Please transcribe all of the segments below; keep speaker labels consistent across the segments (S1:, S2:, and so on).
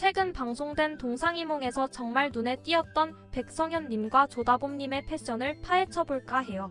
S1: 최근 방송된 동상이몽에서 정말 눈에 띄었던 백성현님과 조다봄님의 패션을 파헤쳐볼까 해요.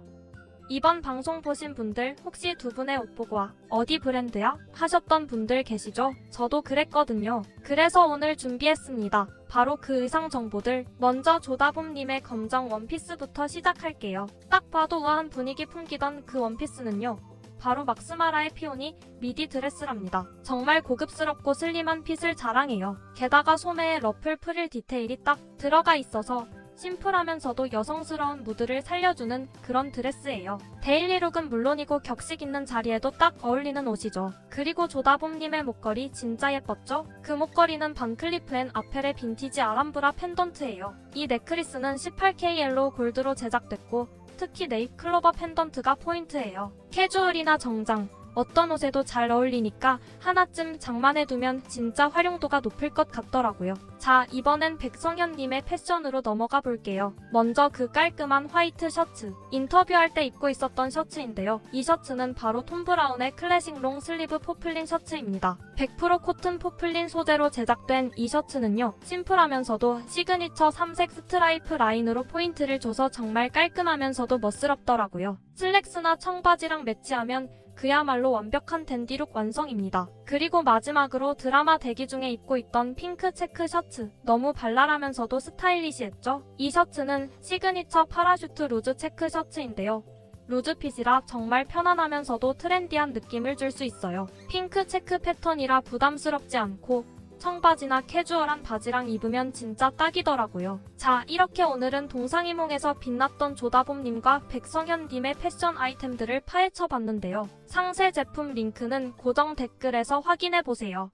S1: 이번 방송 보신 분들 혹시 두 분의 옷 보고 와 어디 브랜드야? 하셨던 분들 계시죠? 저도 그랬거든요. 그래서 오늘 준비했습니다. 바로 그 의상 정보들 먼저 조다봄님의 검정 원피스부터 시작할게요. 딱 봐도 우아한 분위기 풍기던 그 원피스는요. 바로 막스마라의 피오니 미디 드레스랍니다. 정말 고급스럽고 슬림한 핏을 자랑해요. 게다가 소매에 러플 프릴 디테일이 딱 들어가 있어서 심플하면서도 여성스러운 무드를 살려주는 그런 드레스예요. 데일리룩은 물론이고 격식 있는 자리에도 딱 어울리는 옷이죠. 그리고 조다봄님의 목걸이 진짜 예뻤죠? 그 목걸이는 반클리프 앤 아펠의 빈티지 아람브라 펜던트예요. 이 넥클리스는 18K 옐로우 골드로 제작됐고 특히 네잎 클로버 펜던트가 포인트예요. 캐주얼이나 정장, 어떤 옷에도 잘 어울리니까 하나쯤 장만해두면 진짜 활용도가 높을 것 같더라고요. 자, 이번엔 백성현님의 패션으로 넘어가 볼게요. 먼저 그 깔끔한 화이트 셔츠. 인터뷰할 때 입고 있었던 셔츠인데요. 이 셔츠는 바로 톰 브라운의 클래식 롱 슬리브 포플린 셔츠입니다. 100% 코튼 포플린 소재로 제작된 이 셔츠는요. 심플하면서도 시그니처 3색 스트라이프 라인으로 포인트를 줘서 정말 깔끔하면서도 멋스럽더라고요. 슬랙스나 청바지랑 매치하면 그야말로 완벽한 댄디룩 완성입니다. 그리고 마지막으로 드라마 대기 중에 입고 있던 핑크 체크 셔츠. 너무 발랄하면서도 스타일리시했죠? 이 셔츠는 시그니처 파라슈트 루즈 체크 셔츠인데요. 루즈핏이라 정말 편안하면서도 트렌디한 느낌을 줄 수 있어요. 핑크 체크 패턴이라 부담스럽지 않고 청바지나 캐주얼한 바지랑 입으면 진짜 딱이더라고요. 자, 이렇게 오늘은 동상이몽에서 빛났던 조다봄님과 백성현님의 패션 아이템들을 파헤쳐 봤는데요. 상세 제품 링크는 고정 댓글에서 확인해 보세요.